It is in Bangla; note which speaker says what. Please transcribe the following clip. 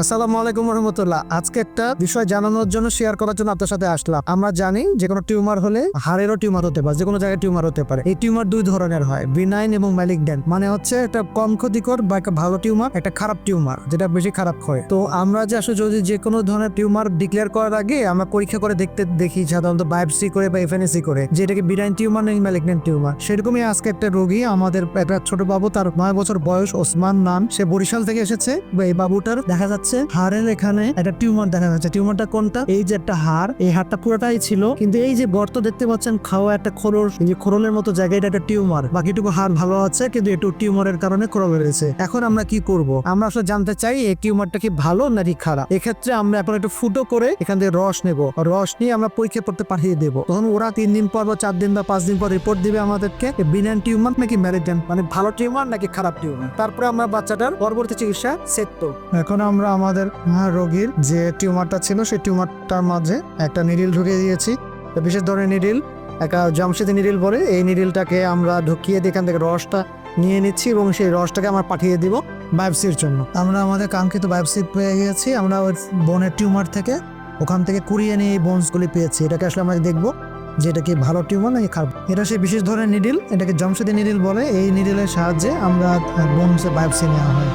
Speaker 1: আসসালামু আলাইকুম রহমতুল্লাহ। আজকে একটা বিষয় জানানোর জন্য শেয়ার করার জন্য আপনার সাথে আসলাম। আমরা জানি যে কোনো টিউমার হলে হাড়েরও টিউমার হতে পারে, যে কোনো জায়গায় টিউমার হতে পারে। এই টিউমার দুই ধরনের হয় বিনাইন এবং ম্যালিগডেন্ট মানে হচ্ছে একটা কম ক্ষতিকর বা একটা ভালো টিউমার, একটা খারাপ টিউমার, যেটা বেশি খারাপ হয়। তো আমরা যে আসলে যদি যে কোনো ধরনের টিউমার ডিক্লেয়ার করার আগে আমরা পরীক্ষা করে দেখতে দেখি, সাধারণত বায়োপসি করে বা এফএনএসি করে, যে এটাকে বিনাইন টিউমার নাকি ম্যালিগডেন্ট টিউমার। সেরকমই আজকে একটা রোগী, আমাদের একটা ছোট বাবু, তার নয় বছর বয়স, ওসমান নাম সে বরিশাল থেকে এসেছে। এই বাবুটার দেখা যাচ্ছে হাড়ের এখানে একটা টিউমার দেখা যাচ্ছে। টিউমারটা কোনটা? এই যে একটা হাড়, এই হাড়টা পুরোটাই ছিল। কিন্তু এই যে গর্ত দেখতে পাচ্ছেন, খাওয়া একটা এই যে খোরলের মতো জায়গায় এটা একটা টিউমার। বাকিটুকু হাড় ভালো আছে, কিন্তু একটু টিউমারের কারণে খোরল হয়েছে এখন আমরা কি করব? আমরা আসলে জানতে চাই, এই টিউমারটা কি ভালো নাকি খারাপ? এক্ষেত্রে আমরা এখন একটু ফুটো করে এখান থেকে রস নেব। রস নিয়ে আমরা পরীক্ষা করতে পাঠিয়ে দেবো। তখন ওরা তিন দিন পর বা চার দিন বা পাঁচ দিন পর রিপোর্ট দিবে আমাদেরকে বিনান টিউমার নাকি ম্যারিজেন মানে ভালো টিউমার নাকি খারাপ টিউমার? তারপরে আমরা বাচ্চাটার পরবর্তী চিকিৎসা সেট এখন আমরা আমাদের রোগীর যে টিউমারটা ছিল, সেই টিউমারটার মাঝে একটা নিডিল ঢুকিয়ে দিয়েছি। বিশেষ ধরনের নিডিল, একটা জামশেদি নিডিল বলে, এই নিডিলটাকে আমরা ঢুকিয়ে দিয়ে এখান থেকে রসটা নিয়ে নিচ্ছি এবং সেই রসটাকে আমরা পাঠিয়ে দিব বায়োপসির জন্য। আমরা আমাদের কাঙ্ক্ষিত বায়োপসি পেয়ে গেছি আমরা ওই বোনের টিউমার থেকে ওখান থেকে কুড়িয়ে নিয়ে এই বোনসগুলি পেয়েছি। এটাকে আসলে আমরা দেখব যে এটা কি ভালো টিউমার নাকি খারাপ। এটা সেই বিশেষ ধরনের নিডিল, এটাকে জমশেদি নিডিল বলে, এই নিডিলের সাহায্যে আমরা বোনসে বায়োপসি নেওয়া হয়।